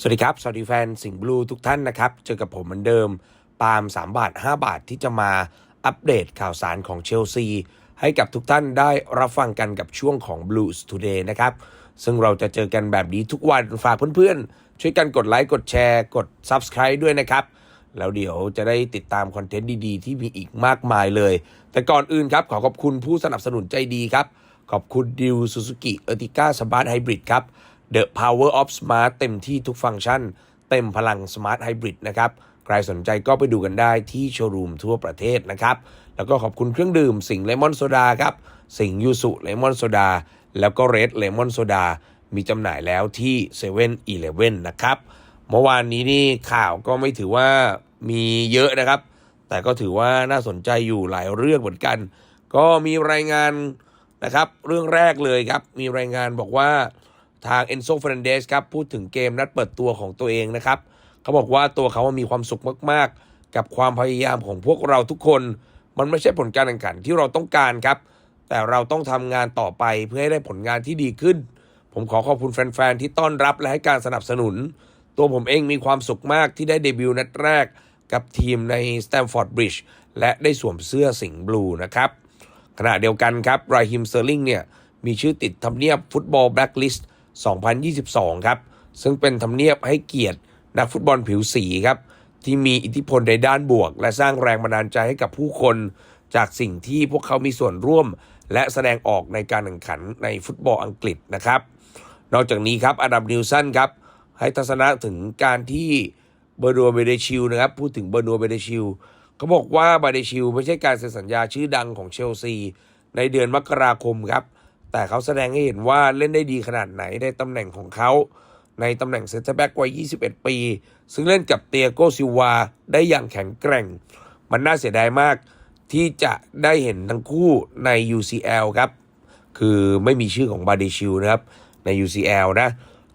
สวัสดีครับ สวัสดีแฟนสิงห์บลูทุกท่านนะครับ เจอกับผมเหมือนเดิม ปาล์ม3 บาท 5 บาทที่จะมาอัปเดตข่าวสารของเชลซี ให้กับทุกท่านได้รับฟังกันกับช่วงของ Blues Today นะครับ ซึ่งเราจะเจอกันแบบนี้ทุกวันฝากเพื่อนๆ ช่วยกันกดไลค์กดแชร์ กด Subscribe ด้วยนะครับ แล้วเดี๋ยวจะได้ติดตามคอนเทนต์ดีๆ ที่มีอีกมากมายเลย แต่ก่อนอื่นครับขอขอบคุณผู้สนับสนุนใจดีครับขอบคุณดิวซูซูกิเอติก้าสมาร์ทไฮบริดครับ The Power of Smart เต็มที่ทุกฟังก์ชัน เต็มพลัง Smart Hybrid นะครับ ใครสนใจก็ไปดูกันได้ที่โชว์รูมทั่วประเทศนะครับ แล้วก็ขอบคุณเครื่องดื่มสิงเลมอนโซดาครับ สิงยูสุเลมอนโซดา แล้วก็เรดเลมอนโซดา มีจำหน่ายแล้วที่7 e เ e ่ e อนะครับ เมื่อวานนี้นี่ข่าวก็ไม่ถือว่ามีเยอะนะครับ แต่ก็ถือว่าน่าสนใจอยู่หลายเรื่องเหมือนกัน ก็มีรายงานนะครับ เรื่องแรกเลยครับ มีรายงานบอกว่า ทางเอนโซเฟรนเดสครับพูดถึงเกมนัดเปิดตัวของตัวเองนะครับ เขาบอกว่าตัวเขามีความสุขมากๆ กับความพยายามของพวกเราทุกคน มันไม่ใช่ผลการแข่งขันที่เราต้องการครับ แต่เราต้องทำงานต่อไปเพื่อให้ได้ผลงานที่ดีขึ้น ผมขอขอบคุณแฟนๆ ที่ต้อนรับและให้การสนับสนุน ตัวผมเองมีความสุขมากที่ได้เดบิวต์นัดแรก กับทีมในสแตมฟอร์ดบริดจ์และได้สวมเสื้อสิงห์บลูนะครับขณะเดียวกันครับไรฮิมเซอร์ลิงเนี่ยมีชื่อติดทำเนียบฟุตบอลแบล็คลิสต์ 2022 ครับ ซึ่งเป็นทำเนียบให้เกียรตินักฟุตบอลผิวสีครับ ที่มีอิทธิพลในด้านบวก และสร้างแรงบันดาลใจให้กับผู้คน จากสิ่งที่พวกเขามีส่วนร่วม และแสดงออกในการแข่งขันในฟุตบอลอังกฤษนะครับ นอกจากนี้ครับอดัมนิวสันครับให้ทัศนะถึงการที่เบอร์นัวเบเดชิลนะครับพูดถึงเบอร์นัวเบเดชิลเขาบอกว่าเบเดชิลไม่ใช่การเซ็นสัญญาชื่อดังของเชลซีในเดือนมกราคมครับ แต่เขาแสดงให้เห็นว่าเล่นได้ดีขนาดไหนในตำแหน่งของเขาในตำแหน่งเซนเตอร์แบ็กวัย 21 ปี ซึ่งเล่นกับเตียโกซิวาได้อย่างแข็งแกร่ง มันน่าเสียดายมากที่จะได้เห็นทั้งคู่ใน UCL ครับ คือไม่มีชื่อของบาเดชิลนะครับ ใน UCL นะ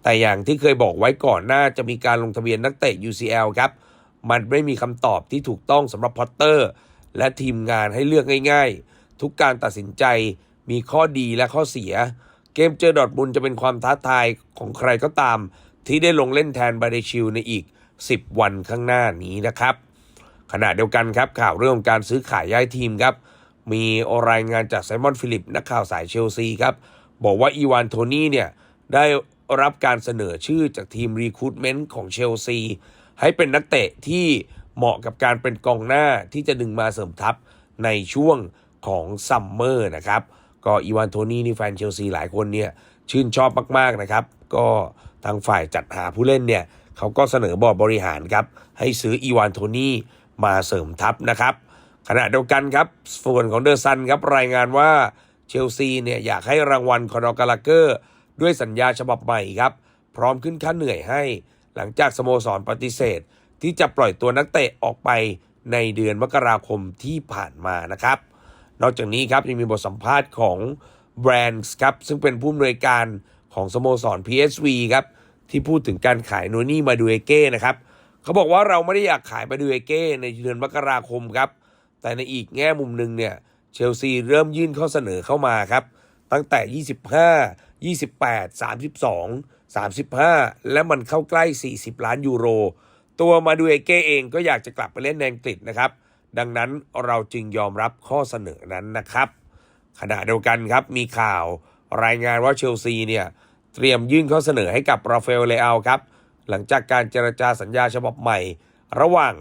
แต่อย่างที่เคยบอกไว้ก่อนหน้าจะมีการลงทะเบียนนักเตะ UCL ครับ มันไม่มีคำตอบที่ถูกต้องสำหรับพอตเตอร์ และทีมงานให้เลือกง่าย ๆ ทุกการตัดสินใจ มีข้อดีและข้อเสีย เกมเจอดอทมุนด์จะเป็นความท้าทายของใครก็ตาม ที่ได้ลงเล่นแทนบาเดชิลในอีก 10 วันข้างหน้านี้นะครับ ขณะเดียวกันครับข่าวเรื่องของการซื้อขายย้ายทีมครับ มีรายงานจากไซมอนฟิลิปนักข่าวสายเชลซีครับ บอกว่าอีวานโทนี่เนี่ยได้รับการเสนอชื่อจากทีมรีคูดเมนต์ของเชลซีให้เป็นนักเตะที่เหมาะกับการเป็นกองหน้าที่จะดึงมาเสริมทัพในช่วงของซัมเมอร์นะครับ ก็อีวานโทนี่นี่แฟนเชลซีหลายคนเนี่ยชื่นชอบมากๆนะครับ ก็ทางฝ่ายจัดหาผู้เล่นเนี่ยเขาก็เสนอบอร์ดบริหารครับ ให้ซื้ออีวานโทนี่มาเสริมทัพนะครับ ขณะเดียวกันครับส่วนของเดอร์ซันครับรายงานว่าเชลซีเนี่ยอยากให้รางวัลคอนอกาลาเกอร์ด้วยสัญญาฉบับใหม่ครับ พร้อมขึ้นค่าเหนื่อยให้ หลังจากสโมสรปฏิเสธ ที่จะปล่อยตัวนักเตะออกไปในเดือนมกราคมที่ผ่านมานะครับ นอกจากนี้ครับยังมีบทสัมภาษณ์ของแบรนด์ครับซึ่งเป็นผู้อำนวยการของสโมสร PSV ครับที่พูดถึงการขายโนนี่มาดูเอเก้นะครับเขาบอกว่าเราไม่ได้อยากขายมาดูเอเก้ในเดือนมกราคมครับแต่ในอีกแง่มุมหนึ่งเนี่ยเชลซีเริ่มยื่นข้อเสนอเข้ามาครับตั้งแต่ 25 28 32 35 และมันเข้าใกล้ 40 ล้านยูโร ตัวมาดูเอเก้เองก็อยากจะกลับไปเล่นในอังกฤษนะครับ ดังนั้นเราจึงยอมรับข้อเสนอนั้นนะครับ ขณะเดียวกันครับมีข่าวรายงานว่าเชลซีเนี่ยเตรียมยื่นข้อเสนอให้กับราฟาเอลเลอาครับหลังจากการเจรจาสัญญาฉบับใหม่ ระหว่าง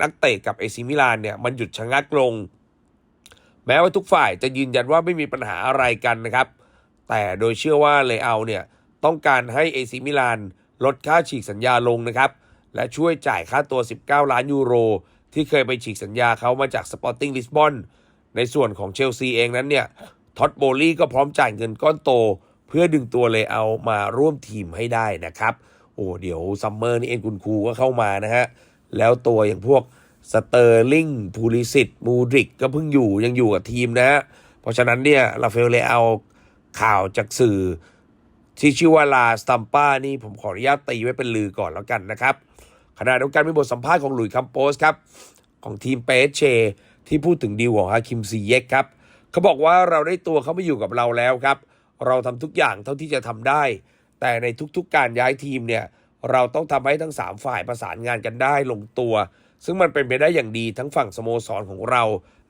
นักเตะกับเอซิมิลานเนี่ยมันหยุดชะงักลง แม้ว่าทุกฝ่ายจะยืนยันว่าไม่มีปัญหาอะไรกันนะครับ แต่โดยเชื่อว่าเลอาเนี่ยต้องการให้เอซิมิลานลดค่าฉีกสัญญาลงนะครับ และช่วยจ่ายค่าตัว 19 ล้านยูโร ที่เคยไปฉีกสัญญาเขามาจากสปอร์ติ้งลิสบอนในส่วนของเชลซีเองนั้นเนี่ยท็อตโบลี่ก็พร้อมจ่ายเงินก้อนโต เพื่อดึงตัวเลอามาร่วมทีมให้ได้นะครับ โอ้เดี๋ยวซัมเมอร์นี่เอ็นคุณครูก็เข้ามานะฮะ แล้วตัวอย่างพวกสเตอร์ลิงพูลิสิตมูดริกก็เพิ่งอยู่ยังอยู่กับทีมนะฮะ เพราะฉะนั้นเนี่ยลาเฟลเลเอาข่าวจากสื่อ ที่ชื่อว่าลาสตัมป้านี่ผมขออนุญาตตีไว้เป็นลือก่อนแล้วกันนะครับ ขณะเดียวกันมีบทสัมภาษณ์ของหลุยส์คัมโปสครับของทีมเปเชที่พูดถึงดีลของฮาคิมซีเยกครับเขาบอกว่าเราได้ตัวเขามาอยู่กับเราแล้วครับ เราทำทุกอย่างเท่าที่จะทำได้ แต่ในทุกๆการย้ายทีมเนี่ยเราต้องทำให้ทั้ง 3 ฝ่ายประสานงานกันได้ลงตัว ซึ่งมันเป็นไปได้อย่างดีทั้งฝั่งสโมสรของเรา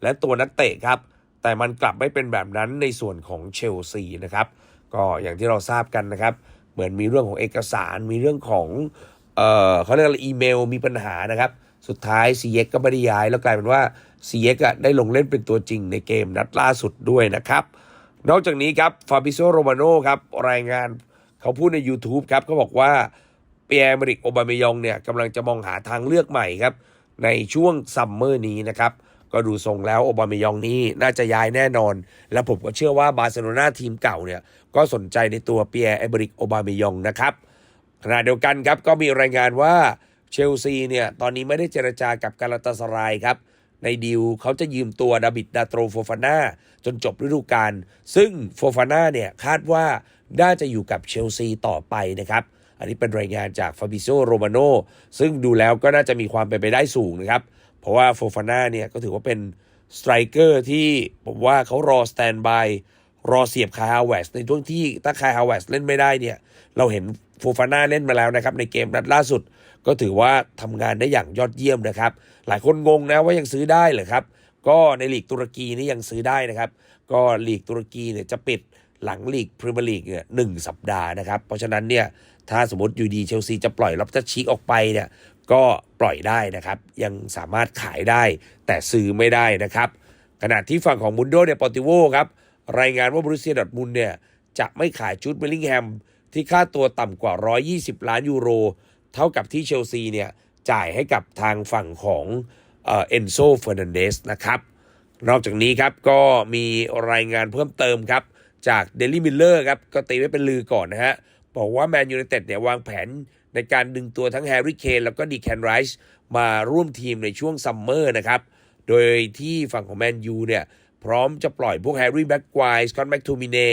และตัวนักเตะครับ แต่มันกลับไม่เป็นแบบนั้นในส่วนของเชลซีนะครับ ก็อย่างที่เราทราบกันนะครับ เหมือนมีเรื่องของเอกสาร มีเรื่องของ เอ่อเขาเรียกอีเมลมีปัญหานะครับ สุดท้ายซีเอ็กก็ไม่ได้ย้าย แล้วกลายเป็นว่าซีเอ็กได้ลงเล่นเป็นตัวจริงในเกมนัดล่าสุดด้วยนะครับ นอกจากนี้ครับฟาบิโซโรมาโนครับรายงานเขาพูดใน YouTube ครับเขาบอกว่าเปียร์มริกโอบามยองเนี่ยกำลังจะมองหาทางเลือกใหม่ครับ ในช่วงซัมเมอร์นี้นะครับก็ดูทรงแล้วโอบามยองนี้น่าจะย้ายแน่นอน และผมก็เชื่อว่าบาร์เซโลนาทีมเก่าเนี่ยก็สนใจในตัวเปียร์เอบริกโอบามยองนะครับ ขณะเดียวกันครับก็มีรายงานว่าเชลซีเนี่ยตอนนี้ไม่ได้เจรจากับกาลาตาสรายครับ ในดีลเขาจะยืมตัวดาบิดดาโตรโฟฟาน่าจนจบฤดูกาลซึ่งโฟฟาน่าเนี่ยคาดว่าน่าจะอยู่กับเชลซีต่อไปนะครับ อันนี้เป็นรายงานจากฟาบิโซโรมาโนซึ่งดูแล้วก็น่าจะมีความเป็นไปได้สูงนะครับ เพราะว่าโฟฟาน่าเนี่ยก็ถือว่าเป็นสไตรเกอร์ที่ผมว่าเขารอสแตนบายรอเสียบคาฮาวเวสในช่วงที่ถ้าคาฮาวเวสเล่นไม่ได้เนี่ยเราเห็น ฟูฟาน่าเล่นมาแล้วนะครับในเกมนัดล่าสุด ก็ถือว่าทำงานได้อย่างยอดเยี่ยมนะครับ หลายคนงงนะว่ายังซื้อได้เหรอครับ ก็ในลีกตุรกีนี่ยังซื้อได้นะครับ ก็ลีกตุรกีเนี่ยจะปิดหลังลีกพรีเมียร์ลีกเนี่ยหนึ่งสัปดาห์นะครับ เพราะฉะนั้นเนี่ยถ้าสมมติอยู่ดีเชลซีจะปล่อยล็อบสเตอร์ชีกออกไปเนี่ยก็ปล่อยได้นะครับ ยังสามารถขายได้แต่ซื้อไม่ได้นะครับ ขณะที่ฝั่งของมุนโดเนปอติโวครับรายงานว่าบรูเซียดอทมุนเนี่ยจะไม่ขายชุดเบลลิงแฮม ที่ค่าตัวต่ำกว่า 120 ล้านยูโร เท่ากับที่เชลซีเนี่ยจ่ายให้กับทางฝั่งของเอ็นโซเฟอร์นันเดสนะครับ นอกจากนี้ครับก็มีรายงานเพิ่มเติมครับ จากเดลี่มิลเลอร์ครับ ก็ตีไว้เป็นลือก่อนนะฮะ บอกว่าแมนยู i นเต็ดเนี่ยวางแผนในการดึงตัวทั้งแฮร์รี่เคนแล้วก็ดีแคนไรส์มาร่วมทีมในช่วงซัมเมอร์นะครับ โดยที่ฝั่งของแมนยูเนี่ยพร้อมจะปล่อยพวกแฮร์รี่แบ็กไกวสกอตแม็กทูมิเน่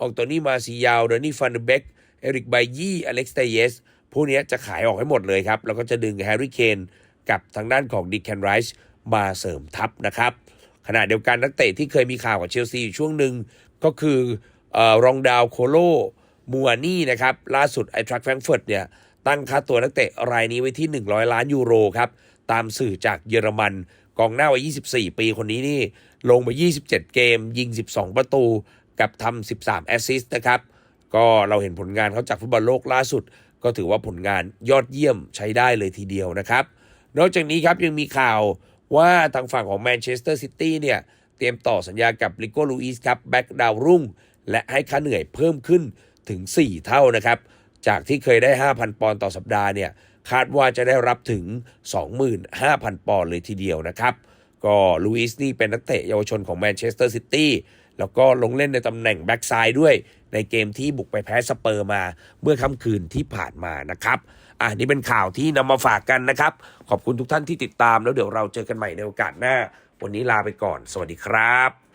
อองโตนี่มาซิยาวเดนี่ฟันเดเบก เอริกไบยี่อเล็กซ์เตเยสพวกนี้จะขายออกให้หมดเลยครับ แล้วก็จะดึงแฮร์รี่เคนกับทางด้านของดีแคนไรส์มาเสริมทัพนะครับขณะเดียวกันนักเตะที่เคยมีข่าวกับเชลซีอยู่ช่วงหนึ่งก็คืออรองดาวโคโลมัวนี่นะครับล่าสุดไอทรัคแฟรงเฟิร์ตเนี่ยตั้งค่าตัวนักเตะรายนี้ไว้ที่ 100 ล้านยูโรครับตามสื่อจากเยอรมันกองหน้าวัย 24 ปีคนนี้นี่ลงมา27 เกม ยิง 12 ประตู กับทำ 13 แอสซิสต์นะครับ ก็เราเห็นผลงานเขาจากฟุตบอลโลกล่าสุด ก็ถือว่าผลงานยอดเยี่ยมใช้ได้เลยทีเดียวนะครับ นอกจากนี้ครับยังมีข่าวว่าทางฝั่งของแมนเชสเตอร์ซิตี้เนี่ยเตรียมต่อสัญญากับลิโก้ลูอิสครับแบ็กดาวรุ่ง และให้ค่าเหนื่อยเพิ่มขึ้นถึง 4 เท่านะครับ จากที่เคยได้ 5,000 ปอนด์ต่อสัปดาห์เนี่ยคาดว่าจะได้รับถึง 25,000 ปอนด์เลยทีเดียวนะครับ ก็ลูอิสนี่เป็นนักเตะเยาวชนของแมนเชสเตอร์ซิตี้ แล้วก็ลงเล่นในตำแหน่งแบ็กซ้ายด้วย ในเกมที่บุกไปแพ้สเปอร์มาเมื่อค่ำคืนที่ผ่านมานะครับอะนี่เป็นข่าวที่นำมาฝากกันนะครับ ขอบคุณทุกท่านที่ติดตามแล้วเดี๋ยวเราเจอกันใหม่ในโอกาสหน้า วันนี้ลาไปก่อน สวัสดีครับ